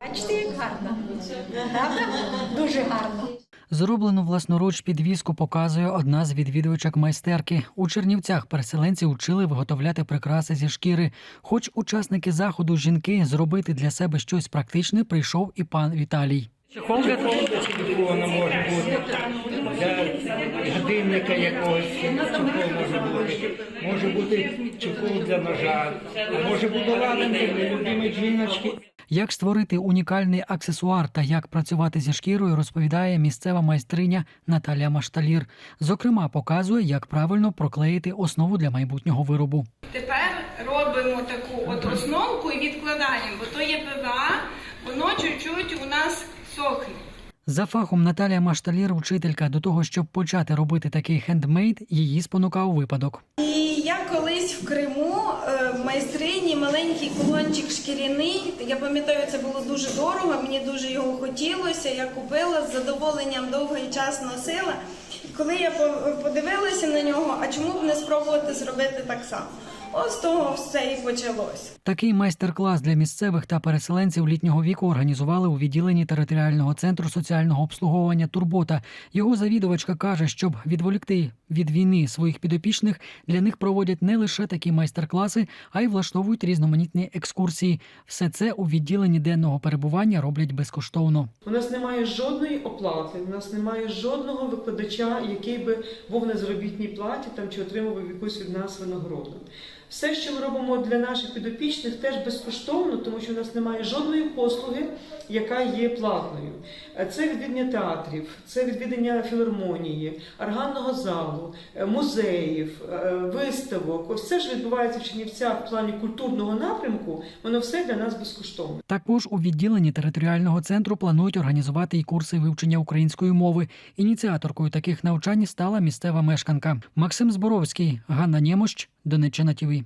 Бачите, як гарно? Правда? Дуже гарно. Зроблену власноруч підвіску показує одна з відвідувачок майстерки. У Чернівцях переселенці учили виготовляти прикраси зі шкіри. Хоч учасники заходу жінки зробити для себе щось практичне, прийшов і пан Віталій. Чехол для телефона може бути, для годинника якогось чехол може бути, може бути чехол для ножа, може бути ладанки для любимої жіночки. Як створити унікальний аксесуар та як працювати зі шкірою, розповідає місцева майстриня Наталя Машталір. Зокрема, показує, як правильно проклеїти основу для майбутнього виробу. Тепер робимо таку от основку і відкладаємо, бо то є ПВА, воно чуть-чуть у нас сохне. За фахом Наталія Машталір, вчителька до того, щоб почати робити такий хендмейд, її спонукав випадок. І я колись в Криму е, в майстрині маленький кулончик шкіряний. Я пам'ятаю, це було дуже дорого. Мені дуже його хотілося. Я купила з задоволенням довгий час носила. І коли я по- подивилася на нього, а чому б не спробувати зробити так само? Ось з того все і почалось. Такий майстер-клас для місцевих та переселенців літнього віку організували у відділенні територіального центру соціального обслуговування Турбота. Його завідувачка каже, щоб відволікти від війни своїх підопічних, для них проводять не лише такі майстер-класи, а й влаштовують різноманітні екскурсії. Все це у відділенні денного перебування роблять безкоштовно. У нас немає жодної оплати, у нас немає жодного викладача, який би був на заробітній платі там чи отримував якусь від нас винагороду. Все, що ми робимо для наших підопічних, теж безкоштовно, тому що у нас немає жодної послуги, яка є платною. Це відвідання театрів, це відвідання філармонії, органного залу, е, музеїв, е, виставок. Ось це ж відбувається в Чернівцях в плані культурного напрямку. Воно все для нас безкоштовно. Також у відділенні територіального центру планують організувати і курси вивчення української мови. Ініціаторкою таких навчань стала місцева мешканка Максим Зборовський, Ганна Нємощ, Донеччина ТІВІ.